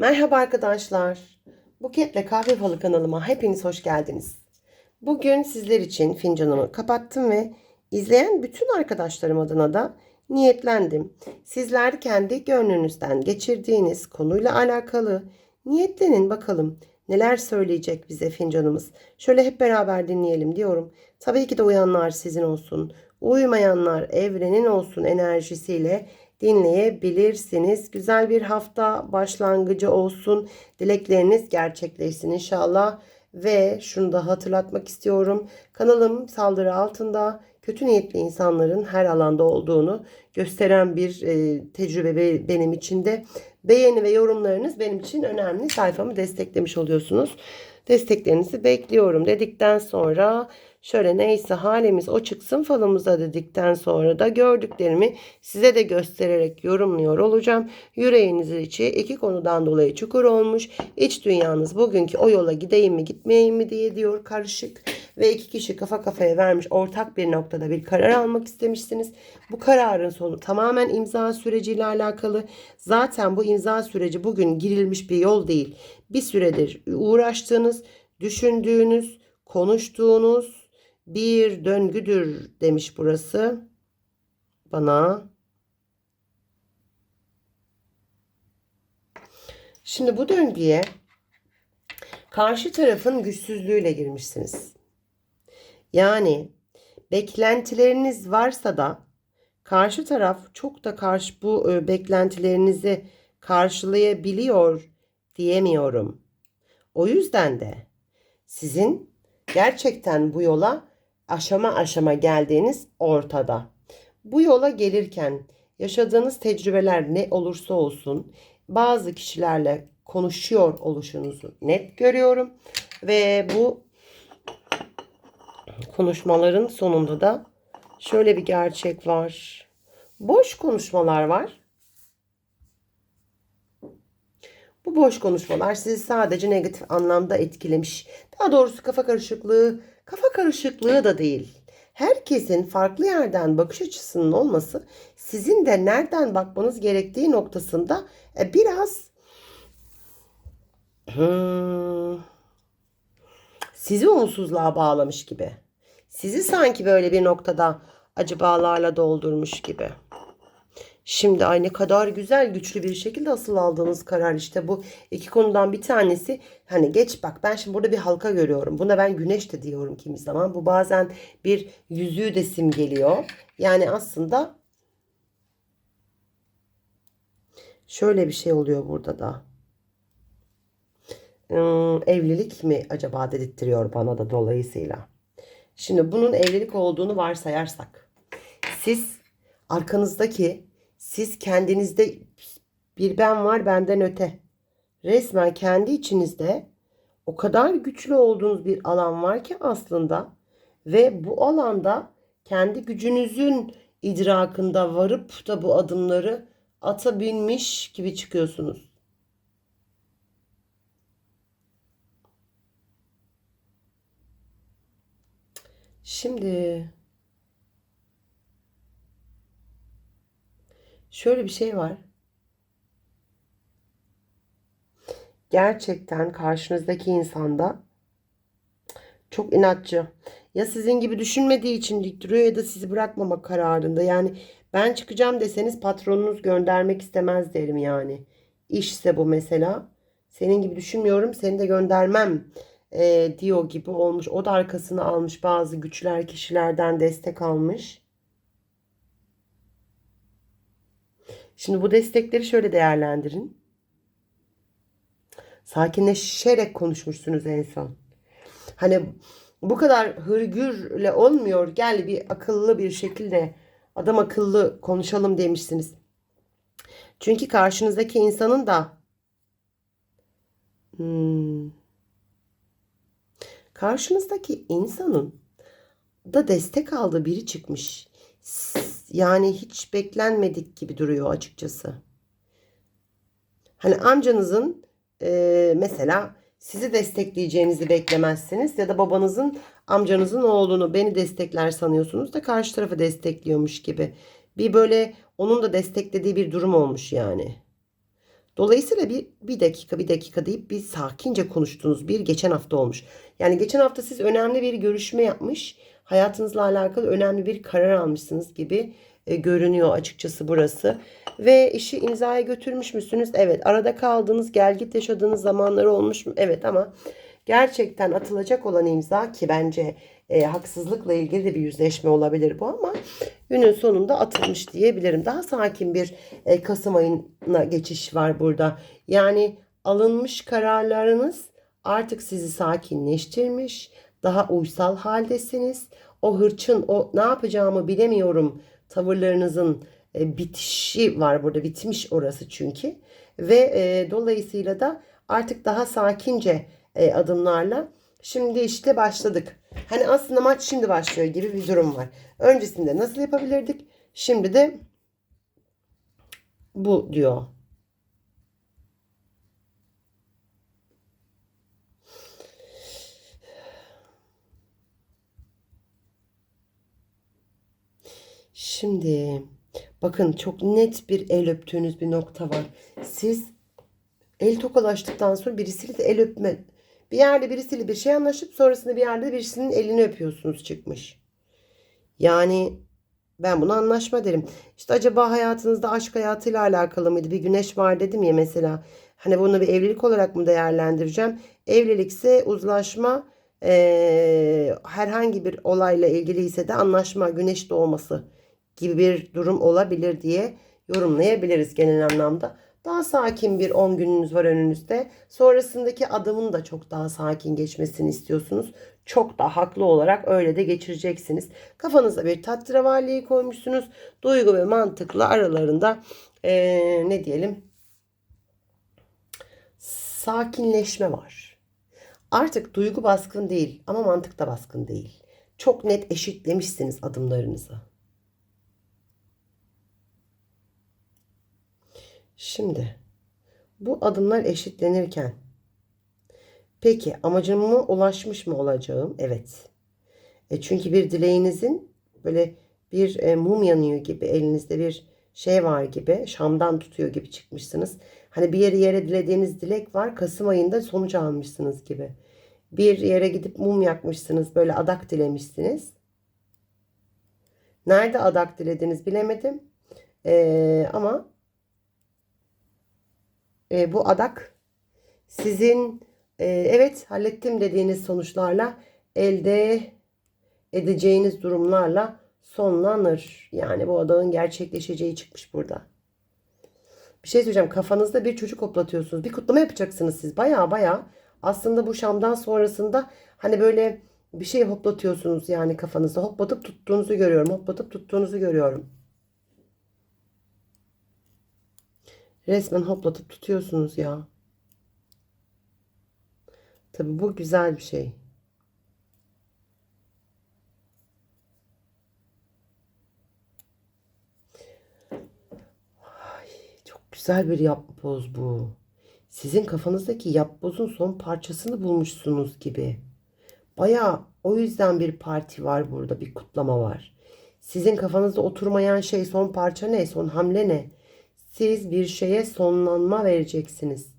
Merhaba arkadaşlar. Buketle Kahve Falı kanalıma hepiniz hoş geldiniz. Bugün sizler için fincanımı kapattım ve izleyen bütün arkadaşlarım adına da niyetlendim. Sizler kendi gönlünüzden geçirdiğiniz konuyla alakalı niyetlenin bakalım neler söyleyecek bize fincanımız. Şöyle hep beraber dinleyelim diyorum. Tabii ki de uyanlar sizin olsun. Uyumayanlar evrenin olsun enerjisiyle dinleyebilirsiniz. Güzel bir hafta başlangıcı olsun. Dilekleriniz gerçekleşsin inşallah. Ve şunu da hatırlatmak istiyorum. Kanalım saldırı altında kötü niyetli insanların her alanda olduğunu gösteren bir e, tecrübe be- benim için de. Beğeni ve yorumlarınız benim için önemli. Sayfamı desteklemiş oluyorsunuz. Desteklerinizi bekliyorum dedikten sonra şöyle neyse halimiz o çıksın falımıza dedikten sonra da gördüklerimi size de göstererek yorumluyor olacağım. Yüreğinizin içi iki konudan dolayı çukur olmuş. İç dünyanız bugünkü o yola gideyim mi gitmeyeyim mi diye diyor karışık. Ve iki kişi kafa kafaya vermiş ortak bir noktada bir karar almak istemişsiniz. Bu kararın sonu tamamen imza süreciyle alakalı. Zaten bu imza süreci bugün girilmiş bir yol değil. Bir süredir uğraştığınız, düşündüğünüz, konuştuğunuz bir döngüdür demiş burası bana. Şimdi bu döngüye karşı tarafın güçsüzlüğüyle girmişsiniz. Yani beklentileriniz varsa da karşı taraf çok da karşı bu e, beklentilerinizi karşılayabiliyor diyemiyorum. O yüzden de sizin gerçekten bu yola aşama aşama geldiğiniz ortada. Bu yola gelirken yaşadığınız tecrübeler ne olursa olsun bazı kişilerle konuşuyor oluşunuzu net görüyorum ve bu konuşmaların sonunda da şöyle bir gerçek var. Boş konuşmalar var. Bu boş konuşmalar sizi sadece negatif anlamda etkilemiş. Daha doğrusu kafa karışıklığı, kafa karışıklığı da değil. Herkesin farklı yerden bakış açısının olması sizin de nereden bakmanız gerektiği noktasında e, biraz hmm, sizi umutsuzluğa bağlamış gibi. Sizi sanki böyle bir noktada acıbalarla doldurmuş gibi. Şimdi ay ne kadar güzel güçlü bir şekilde asıl aldığınız karar. İşte bu iki konudan bir tanesi hani geç bak ben şimdi burada bir halka görüyorum. Buna ben güneş de diyorum kimi zaman. Bu bazen bir yüzüğü de simgeliyor. Yani aslında şöyle bir şey oluyor burada da. Evlilik mi acaba dedirtiyor bana da dolayısıyla. Şimdi bunun evlilik olduğunu varsayarsak siz arkanızdaki siz kendinizde bir ben var benden öte. Resmen kendi içinizde o kadar güçlü olduğunuz bir alan var ki aslında ve bu alanda kendi gücünüzün idrakında varıp da bu adımları atabilmiş gibi çıkıyorsunuz. Şimdi Şöyle bir şey var. Gerçekten karşınızdaki insanda çok inatçı. Ya sizin gibi düşünmediği için dik duruyor ya da sizi bırakmamak kararında. Yani ben çıkacağım deseniz patronunuz göndermek istemez derim yani. İşse bu mesela. Senin gibi düşünmüyorum seni de göndermem e, diyor gibi olmuş. O da arkasını almış bazı güçler kişilerden destek almış. Şimdi bu destekleri şöyle değerlendirin. Sakinleşerek konuşmuşsunuz en son. Hani bu kadar hırgürle olmuyor. Gel bir akıllı bir şekilde adam akıllı konuşalım demişsiniz. Çünkü karşınızdaki insanın da hmm, karşınızdaki insanın da destek aldığı biri çıkmış. Yani hiç beklenmedik gibi duruyor açıkçası. Hani amcanızın e, mesela sizi destekleyeceğinizi beklemezsiniz ya da babanızın amcanızın oğlunu beni destekler sanıyorsunuz da karşı tarafı destekliyormuş gibi. Bir böyle onun da desteklediği bir durum olmuş yani. Dolayısıyla bir, bir dakika bir dakika deyip bir sakince konuştuğunuz bir geçen hafta olmuş. Yani geçen hafta siz önemli bir görüşme yapmış. Hayatınızla alakalı önemli bir karar almışsınız gibi e, görünüyor açıkçası burası. Ve işi imzaya götürmüş müsünüz? Evet. Arada kaldığınız, gelgit yaşadığınız zamanları olmuş mu? Evet ama gerçekten atılacak olan imza ki bence e, haksızlıkla ilgili de bir yüzleşme olabilir bu ama günün sonunda atılmış diyebilirim. Daha sakin bir e, Kasım ayına geçiş var burada. Yani alınmış kararlarınız artık sizi sakinleştirmiş, daha uysal haldesiniz. O hırçın, o ne yapacağımı bilemiyorum tavırlarınızın e, bitişi var burada. Bitmiş orası çünkü. Ve e, dolayısıyla da artık daha sakince e, adımlarla şimdi işte başladık. Hani aslında maç şimdi başlıyor gibi bir durum var. Öncesinde nasıl yapabilirdik? Şimdi de bu diyor. Şimdi bakın çok net bir el öptüğünüz bir nokta var. Siz el tokalaştıktan sonra birisiyle de el öpme. Bir yerde birisiyle bir şey anlaşıp sonrasında bir yerde birisinin elini öpüyorsunuz çıkmış. Yani ben buna anlaşma derim. İşte acaba hayatınızda aşk hayatıyla alakalı mıydı? Bir güneş var dedim ya mesela. Hani bunu bir evlilik olarak mı değerlendireceğim? Evlilikse uzlaşma eee, herhangi bir olayla ilgili ise de anlaşma güneş doğması gibi bir durum olabilir diye yorumlayabiliriz genel anlamda. Daha sakin bir 10 gününüz var önünüzde. Sonrasındaki adımın da çok daha sakin geçmesini istiyorsunuz. Çok da haklı olarak öyle de geçireceksiniz. Kafanıza bir tatravalliyi koymuşsunuz. Duygu ve mantıkla aralarında eee, ne diyelim sakinleşme var. Artık duygu baskın değil ama mantık da baskın değil. Çok net eşitlemişsiniz adımlarınızı. Şimdi bu adımlar eşitlenirken peki amacıma ulaşmış mı olacağım? Evet. E çünkü bir dileğinizin böyle bir e, mum yanıyor gibi elinizde bir şey var gibi şamdan tutuyor gibi çıkmışsınız. Hani bir yere yere dilediğiniz dilek var. Kasım ayında sonuç almışsınız gibi. Bir yere gidip mum yakmışsınız. Böyle adak dilemişsiniz. Nerede adak dilediniz bilemedim. E, ama e, bu adak sizin e, evet hallettim dediğiniz sonuçlarla elde edeceğiniz durumlarla sonlanır. Yani bu adağın gerçekleşeceği çıkmış burada. Bir şey söyleyeceğim. Kafanızda bir çocuk hoplatıyorsunuz. Bir kutlama yapacaksınız siz. Baya baya aslında bu Şam'dan sonrasında hani böyle bir şey hoplatıyorsunuz yani kafanızda. Hoplatıp tuttuğunuzu görüyorum. Hoplatıp tuttuğunuzu görüyorum. Resmen hoplatıp tutuyorsunuz ya. Tabii bu güzel bir şey. Ay, çok güzel bir yapboz bu. Sizin kafanızdaki yapbozun son parçasını bulmuşsunuz gibi. Baya o yüzden bir parti var burada, bir kutlama var. Sizin kafanızda oturmayan şey son parça ne, son hamle ne? Siz bir şeye sonlanma vereceksiniz.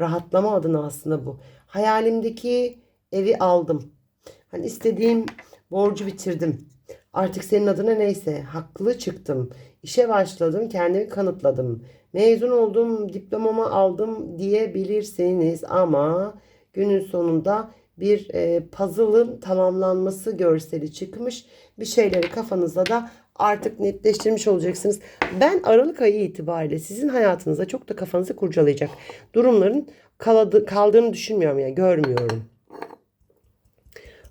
Rahatlama adına aslında bu. Hayalimdeki evi aldım. Hani istediğim borcu bitirdim. Artık senin adına neyse haklı çıktım. İşe başladım, kendimi kanıtladım. Mezun oldum, diplomamı aldım diyebilirsiniz ama günün sonunda bir e, puzzle'ın tamamlanması görseli çıkmış. Bir şeyleri kafanızda da artık netleştirmiş olacaksınız. Ben Aralık ayı itibariyle sizin hayatınızda çok da kafanızı kurcalayacak durumların kaladı, kaldığını düşünmüyorum yani görmüyorum.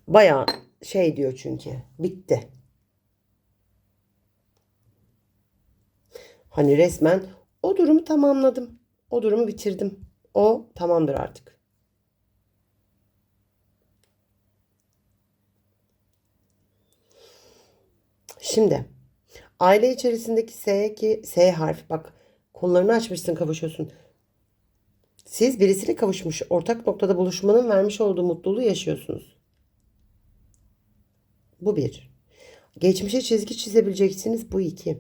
Baya şey diyor çünkü bitti. Hani resmen o durumu tamamladım. O durumu bitirdim. O tamamdır artık. Şimdi aile içerisindeki S ki S harfi bak kollarını açmışsın kavuşuyorsun. Siz birisiyle kavuşmuş ortak noktada buluşmanın vermiş olduğu mutluluğu yaşıyorsunuz. Bu bir. Geçmişe çizgi çizebileceksiniz bu iki.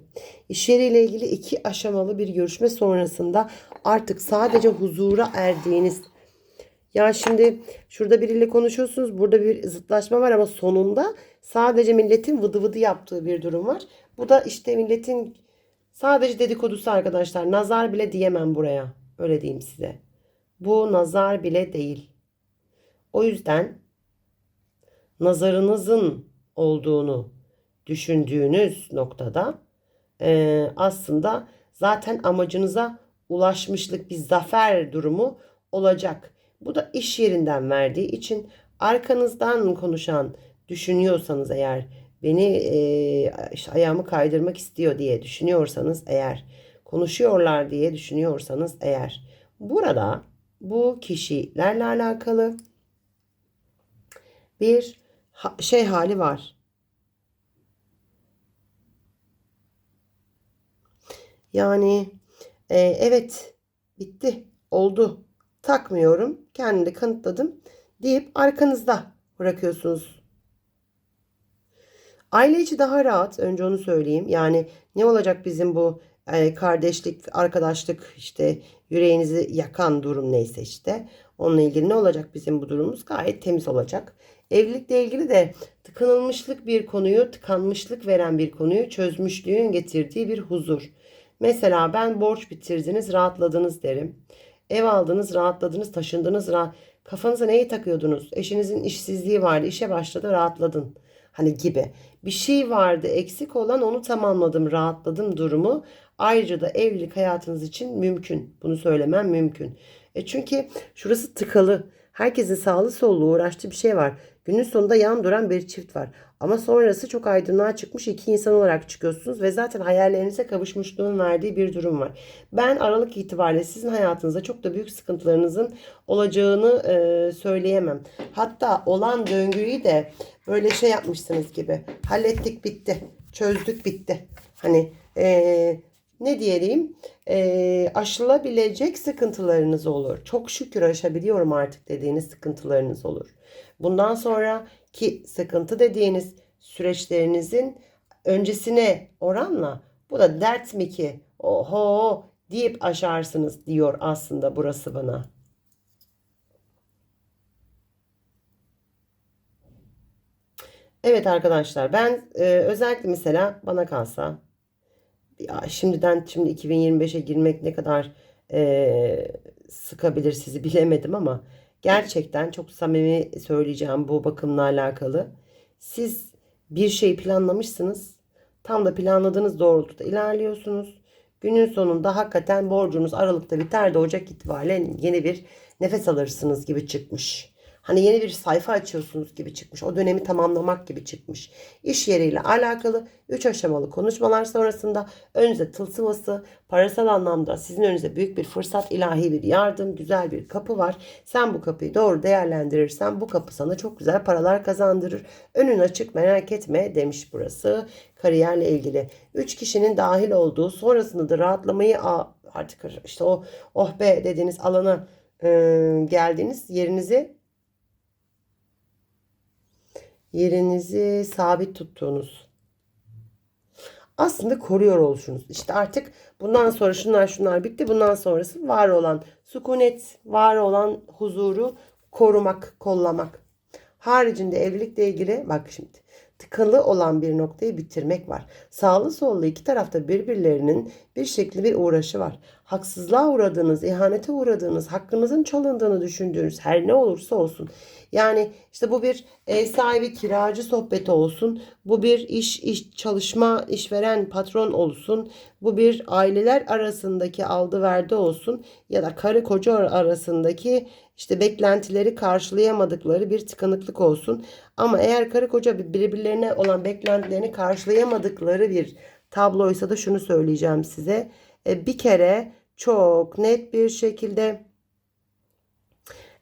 İş yeriyle ilgili iki aşamalı bir görüşme sonrasında artık sadece huzura erdiğiniz ya şimdi şurada biriyle konuşuyorsunuz. Burada bir zıtlaşma var ama sonunda sadece milletin vıdı vıdı yaptığı bir durum var. Bu da işte milletin sadece dedikodusu arkadaşlar. Nazar bile diyemem buraya. Öyle diyeyim size. Bu nazar bile değil. O yüzden nazarınızın olduğunu düşündüğünüz noktada e, aslında zaten amacınıza ulaşmışlık bir zafer durumu olacak. Bu da iş yerinden verdiği için arkanızdan konuşan düşünüyorsanız eğer beni e, işte ayağımı kaydırmak istiyor diye düşünüyorsanız eğer konuşuyorlar diye düşünüyorsanız eğer burada bu kişilerle alakalı bir şey hali var. Yani e, evet bitti oldu takmıyorum kendimi kanıtladım deyip arkanızda bırakıyorsunuz. Aile içi daha rahat önce onu söyleyeyim. Yani ne olacak bizim bu e, kardeşlik, arkadaşlık işte yüreğinizi yakan durum neyse işte. Onunla ilgili ne olacak bizim bu durumumuz? Gayet temiz olacak. Evlilikle ilgili de tıkanılmışlık bir konuyu, tıkanmışlık veren bir konuyu çözmüşlüğün getirdiği bir huzur. Mesela ben borç bitirdiniz, rahatladınız derim. Ev aldınız, rahatladınız, taşındınız, rahat... kafanıza neyi takıyordunuz? Eşinizin işsizliği vardı, işe başladı, rahatladın. Hani gibi. Bir şey vardı, eksik olan onu tamamladım, rahatladım durumu. Ayrıca da evlilik hayatınız için mümkün. Bunu söylemem mümkün. E çünkü şurası tıkalı. Herkesin sağlı sollu uğraştığı bir şey var. Günün sonunda yan duran bir çift var. Ama sonrası çok aydınlığa çıkmış iki insan olarak çıkıyorsunuz ve zaten hayallerinize kavuşmuşluğun verdiği bir durum var. Ben Aralık itibariyle sizin hayatınızda çok da büyük sıkıntılarınızın olacağını e, söyleyemem. Hatta olan döngüyü de böyle şey yapmışsınız gibi. Hallettik bitti. Çözdük bitti. Hani e, ne diyelim e, aşılabilecek sıkıntılarınız olur. Çok şükür aşabiliyorum artık dediğiniz sıkıntılarınız olur. Bundan sonraki sıkıntı dediğiniz süreçlerinizin öncesine oranla bu da dert mi ki oho deyip aşarsınız diyor aslında burası bana. Evet arkadaşlar ben e, özellikle mesela bana kalsa ya şimdiden şimdi 2025'e girmek ne kadar e, sıkabilir sizi bilemedim ama gerçekten çok samimi söyleyeceğim bu bakımla alakalı. Siz bir şey planlamışsınız. Tam da planladığınız doğrultuda ilerliyorsunuz. Günün sonunda hakikaten borcunuz Aralık'ta biter de Ocak itibariyle yeni bir nefes alırsınız gibi çıkmış. Hani yeni bir sayfa açıyorsunuz gibi çıkmış. O dönemi tamamlamak gibi çıkmış. İş yeriyle alakalı 3 aşamalı konuşmalar sonrasında önünüze tılsıması, parasal anlamda sizin önünüze büyük bir fırsat, ilahi bir yardım, güzel bir kapı var. Sen bu kapıyı doğru değerlendirirsen bu kapı sana çok güzel paralar kazandırır. Önün açık merak etme demiş burası kariyerle ilgili. 3 kişinin dahil olduğu sonrasında da rahatlamayı artık işte o oh be dediğiniz alana e, geldiğiniz yerinizi yerinizi sabit tuttuğunuz aslında koruyor oluşunuz. İşte artık bundan sonra şunlar şunlar bitti. Bundan sonrası var olan sükunet, var olan huzuru korumak, kollamak. Haricinde evlilikle ilgili bak şimdi tıkalı olan bir noktayı bitirmek var. Sağlı sollu iki tarafta birbirlerinin bir şekilde bir uğraşı var. Haksızlığa uğradığınız, ihanete uğradığınız, hakkınızın çalındığını düşündüğünüz her ne olursa olsun. Yani işte bu bir ev sahibi kiracı sohbeti olsun. Bu bir iş, iş çalışma, işveren patron olsun. Bu bir aileler arasındaki aldı verdi olsun. Ya da karı koca arasındaki işte beklentileri karşılayamadıkları bir tıkanıklık olsun. Ama eğer karı koca birbirlerine olan beklentilerini karşılayamadıkları bir tabloysa da şunu söyleyeceğim size. E, bir kere çok net bir şekilde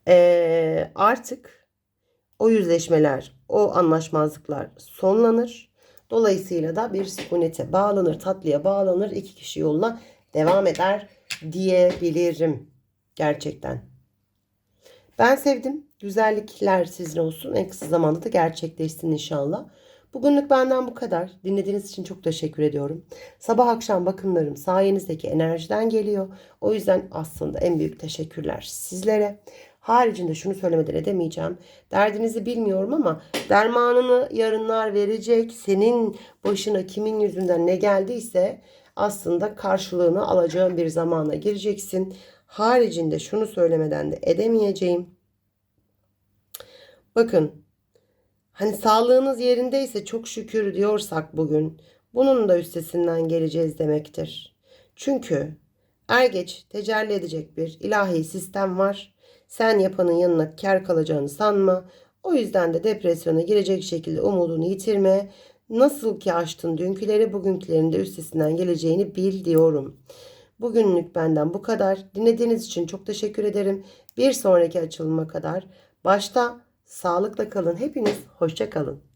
e, artık o yüzleşmeler, o anlaşmazlıklar sonlanır. Dolayısıyla da bir sükunete bağlanır, tatlıya bağlanır, iki kişi yoluna devam eder diyebilirim gerçekten. Ben sevdim. Güzellikler sizin olsun. En kısa zamanda da gerçekleşsin inşallah. Bugünlük benden bu kadar. Dinlediğiniz için çok teşekkür ediyorum. Sabah akşam bakımlarım sayenizdeki enerjiden geliyor. O yüzden aslında en büyük teşekkürler sizlere. Haricinde şunu söylemeden edemeyeceğim. Derdinizi bilmiyorum ama dermanını yarınlar verecek. Senin başına kimin yüzünden ne geldiyse aslında karşılığını alacağın bir zamana gireceksin. Haricinde şunu söylemeden de edemeyeceğim. Bakın hani sağlığınız yerindeyse çok şükür diyorsak bugün bunun da üstesinden geleceğiz demektir. Çünkü er geç tecelli edecek bir ilahi sistem var. Sen yapanın yanına kar kalacağını sanma. O yüzden de depresyona girecek şekilde umudunu yitirme. Nasıl ki açtın dünküleri bugünkülerin de üstesinden geleceğini bil diyorum. Bugünlük benden bu kadar. Dinlediğiniz için çok teşekkür ederim. Bir sonraki açılıma kadar başta sağlıkla kalın. Hepiniz hoşça kalın.